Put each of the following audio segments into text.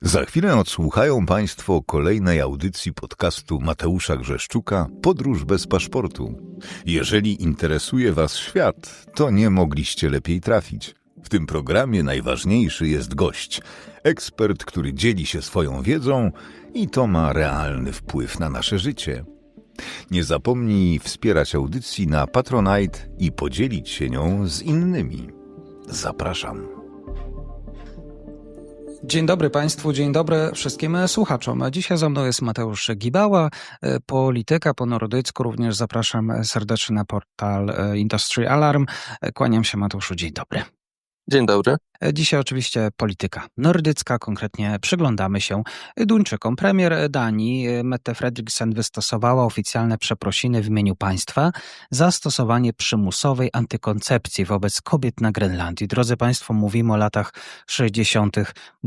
Za chwilę odsłuchają Państwo kolejnej audycji podcastu Mateusza Grzeszczuka Podróż bez paszportu. Jeżeli interesuje Was świat, to nie mogliście lepiej trafić. W tym programie najważniejszy jest gość, ekspert, który dzieli się swoją wiedzą i to ma realny wpływ na nasze życie. Nie zapomnij wspierać audycji na Patronite i podzielić się nią z innymi. Zapraszam. Dzień dobry Państwu, dzień dobry wszystkim słuchaczom. Dzisiaj ze mną jest Mateusz Gibała, polityka po nordycku. Również zapraszam serdecznie na portal Industry Alarm. Kłaniam się Mateuszu, dzień dobry. Dzień dobry. Dzisiaj oczywiście polityka nordycka, konkretnie przyglądamy się Duńczykom. Premier Danii Mette Frederiksen wystosowała oficjalne przeprosiny w imieniu państwa za stosowanie przymusowej antykoncepcji wobec kobiet na Grenlandii. Drodzy Państwo, mówimy o latach 60.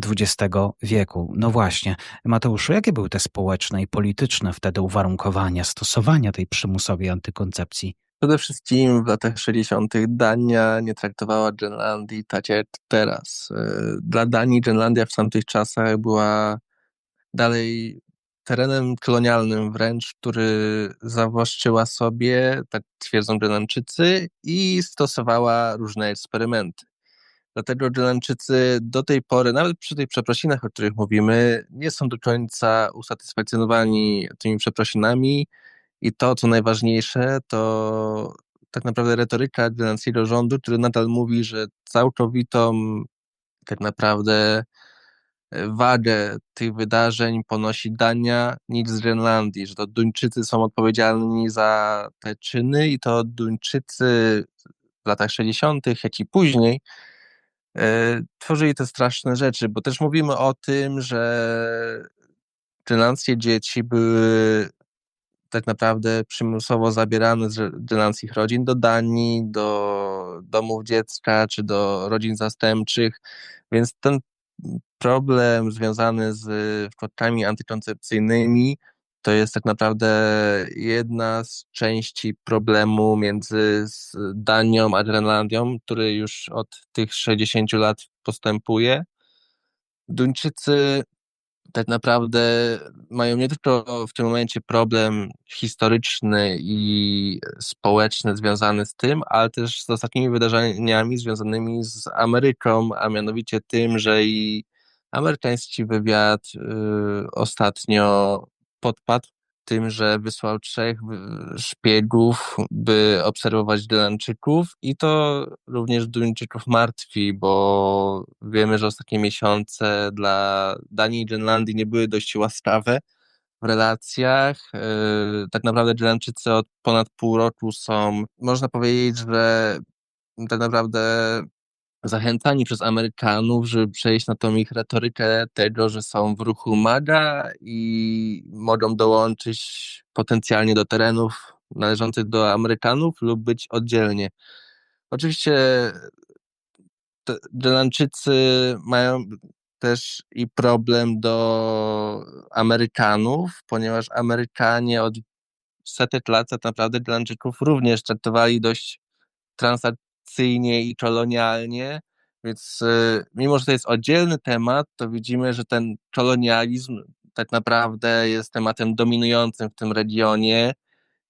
XX wieku. No właśnie, Mateuszu, jakie były te społeczne i polityczne wtedy uwarunkowania stosowania tej przymusowej antykoncepcji? Przede wszystkim w latach 60. Dania nie traktowała Grenlandii tak jak teraz. Dla Danii Grenlandia w tamtych czasach była dalej terenem kolonialnym wręcz, który zawłaszczyła sobie, tak twierdzą Grenlandczycy, i stosowała różne eksperymenty. Dlatego Grenlandczycy do tej pory, nawet przy tych przeprosinach, o których mówimy, nie są do końca usatysfakcjonowani tymi przeprosinami, i to, co najważniejsze, to tak naprawdę retoryka grenlandzkiego rządu, który nadal mówi, że całkowitą tak naprawdę e, wagę tych wydarzeń ponosi Dania niż z Grenlandii, że to Duńczycy są odpowiedzialni za te czyny i to Duńczycy w latach 60., jak i później e, tworzyli te straszne rzeczy, bo też mówimy o tym, że grenlandzkie dzieci były tak naprawdę przymusowo zabierane z grenlandzkich rodzin do Danii, do domów dziecka czy do rodzin zastępczych, więc ten problem związany z wkładkami antykoncepcyjnymi to jest tak naprawdę jedna z części problemu między Danią a Grenlandią, który już od tych 60 lat postępuje. Duńczycy tak naprawdę mają nie tylko w tym momencie problem historyczny i społeczny związany z tym, ale też z ostatnimi wydarzeniami związanymi z Ameryką, a mianowicie tym, że i amerykański wywiad y, ostatnio podpadł tym, że wysłał trzech szpiegów, by obserwować Dylanczyków i to również Duńczyków martwi, bo wiemy, że ostatnie miesiące dla Danii i Grenlandii nie były dość łaskawe w relacjach. Yy, tak naprawdę Dylanczycy od ponad pół roku są, można powiedzieć, że tak naprawdę zachęcani przez Amerykanów, żeby przejść na tą ich retorykę tego, że są w ruchu MAGA i mogą dołączyć potencjalnie do terenów należących do Amerykanów lub być oddzielnie. Oczywiście Grenlandczycy mają też i problem do Amerykanów, ponieważ Amerykanie od setek lat tak naprawdę Grenlandczyków również traktowali dość transat i kolonialnie, więc y, mimo, że to jest oddzielny temat, to widzimy, że ten kolonializm tak naprawdę jest tematem dominującym w tym regionie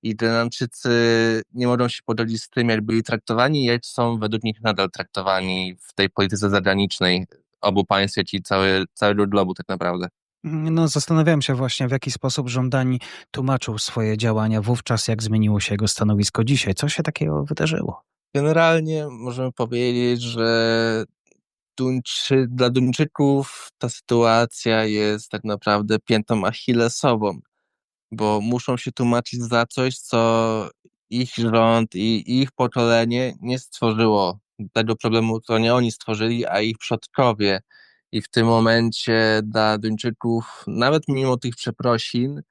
i Grenlandczycy nie mogą się pogodzić z tym, jak byli traktowani, jak są według nich nadal traktowani w tej polityce zagranicznej obu państw, jak i cały, całego globu tak naprawdę. No, zastanawiałem się właśnie, w jaki sposób żądani tłumaczył swoje działania wówczas, jak zmieniło się jego stanowisko dzisiaj. Co się takiego wydarzyło? Generalnie możemy powiedzieć, że Duńczy, dla Duńczyków ta sytuacja jest tak naprawdę piętą achillesową, bo muszą się tłumaczyć za coś, co ich rząd i ich pokolenie nie stworzyło. Tego problemu to nie oni stworzyli, a ich przodkowie. I w tym momencie dla Duńczyków, nawet mimo tych przeprosin,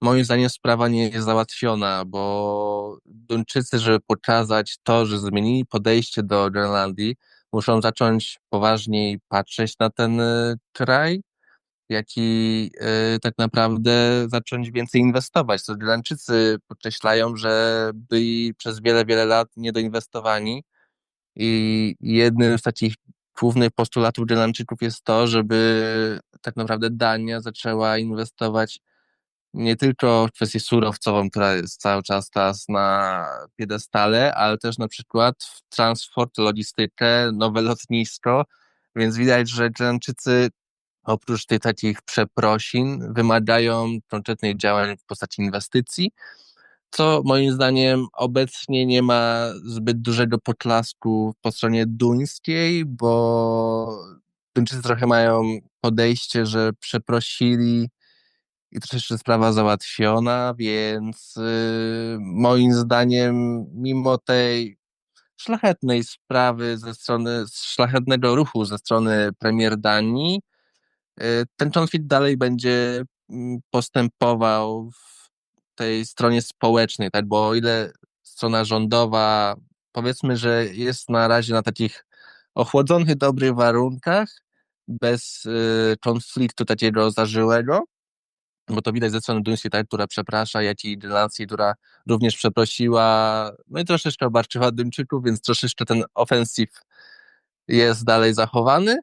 moim zdaniem sprawa nie jest załatwiona, bo Duńczycy, żeby pokazać to, że zmienili podejście do Grenlandii, muszą zacząć poważniej patrzeć na ten y, kraj, jak i y, tak naprawdę zacząć więcej inwestować. To Grenlandczycy podkreślają, że byli przez wiele, wiele lat niedoinwestowani i jednym z takich głównych postulatów Grenlandczyków jest to, żeby tak naprawdę Dania zaczęła inwestować nie tylko kwestię surowcową, która jest cały czas teraz na piedestale, ale też na przykład w transport, logistykę, nowe lotnisko, więc widać, że Grenlandczycy oprócz tych takich przeprosin wymagają konkretnych działań w postaci inwestycji, co moim zdaniem obecnie nie ma zbyt dużego poklasku po stronie duńskiej, bo Duńczycy trochę mają podejście, że przeprosili i troszeczkę sprawa załatwiona, więc yy, moim zdaniem mimo tej szlachetnej sprawy ze strony, szlachetnego ruchu ze strony premier Danii, yy, ten konflikt dalej będzie mm, postępował w tej stronie społecznej, tak, bo o ile strona rządowa powiedzmy, że jest na razie na takich ochłodzonych, dobrych warunkach, bez y, konfliktu takiego zażyłego, bo to widać ze strony duńskiej, tak, która przeprasza, jak i która również przeprosiła, no i troszeczkę obarczyła Duńczyków, więc troszeczkę ten ofensyw jest dalej zachowany,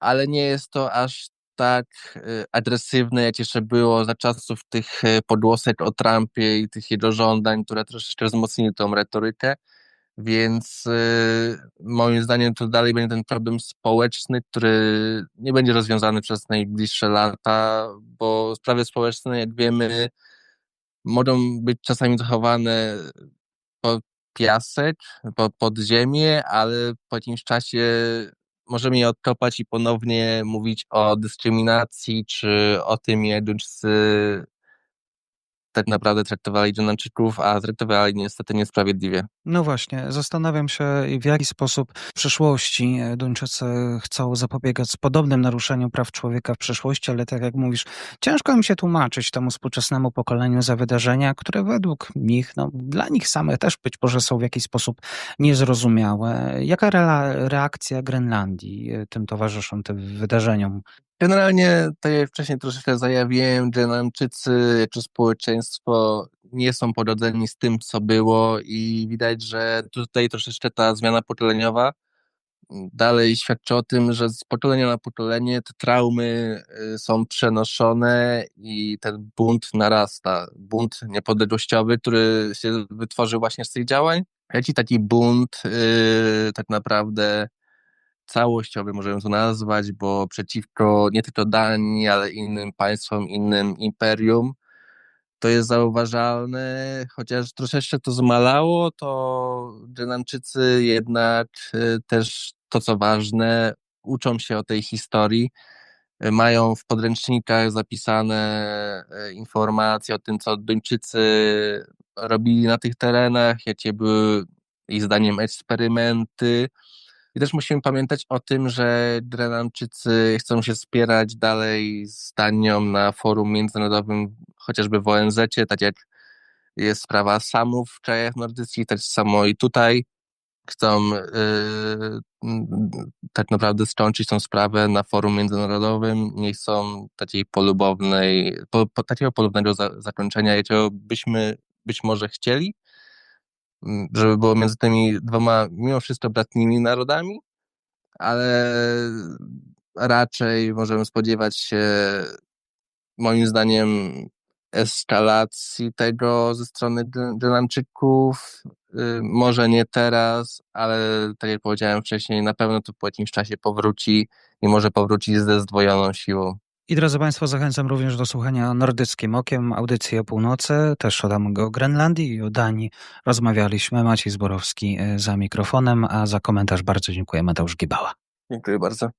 ale nie jest to aż tak y, agresywne, jak jeszcze było za czasów tych y, podłosek o Trumpie i tych jego żądań, które troszeczkę wzmocniły tą retorykę. Więc y, moim zdaniem to dalej będzie ten problem społeczny, który nie będzie rozwiązany przez najbliższe lata, bo sprawy społeczne, jak wiemy, mogą być czasami zachowane pod piasek, pod, pod ziemię, ale po jakimś czasie możemy je odkopać i ponownie mówić o dyskryminacji, czy o tym, jak tak naprawdę traktowali Dżonanczyków, a traktowali niestety niesprawiedliwie. No właśnie, zastanawiam się, w jaki sposób w przyszłości e, Duńczycy chcą zapobiegać podobnym naruszeniom praw człowieka w przyszłości, ale tak jak mówisz, ciężko im się tłumaczyć temu współczesnemu pokoleniu za wydarzenia, które według nich, no, dla nich samych też być może są w jakiś sposób niezrozumiałe. Jaka reakcja Grenlandii e, tym towarzyszą, tym wydarzeniom? Generalnie, tak jak wcześniej troszeczkę zajawiłem, Dżenamczycy jako społeczeństwo nie są pogodzeni z tym, co było i widać, że tutaj troszeczkę ta zmiana pokoleniowa dalej świadczy o tym, że z pokolenia na pokolenie te traumy y, są przenoszone i ten bunt narasta. Bunt niepodległościowy, który się wytworzył właśnie z tych działań. Jak i taki bunt yy, tak naprawdę całościowy, możemy to nazwać, bo przeciwko nie tylko Danii, ale innym państwom, innym imperium, to jest zauważalne, chociaż troszeczkę to zmalało, to Dżenamczycy jednak y, też to, co ważne, uczą się o tej historii, y, mają w podręcznikach zapisane y, informacje o tym, co Duńczycy robili na tych terenach, jakie były ich zdaniem eksperymenty, też musimy pamiętać o tym, że Grenlandczycy chcą się wspierać dalej z Danią na forum międzynarodowym, chociażby w ONZ, tak jak jest sprawa samów w krajach nordyckich, tak samo i tutaj chcą yy, tak naprawdę skończyć tą sprawę na forum międzynarodowym, nie chcą takiej polubownej, po, po, takiego polubnego za, zakończenia, jakiego byśmy być może chcieli, żeby było między tymi dwoma mimo wszystko bratnimi narodami, ale raczej możemy spodziewać się moim zdaniem eskalacji tego ze strony Grenlandczyków. Y, może nie teraz, ale tak jak powiedziałem wcześniej, na pewno to po jakimś czasie powróci i może powrócić ze zdwojoną siłą. I drodzy Państwo, zachęcam również do słuchania Nordyckim Okiem, audycji o północy, też tam o Grenlandii i o Danii. Rozmawialiśmy, Maciej Zborowski e, za mikrofonem, a za komentarz bardzo dziękuję Mateusz Gibała. Dziękuję bardzo.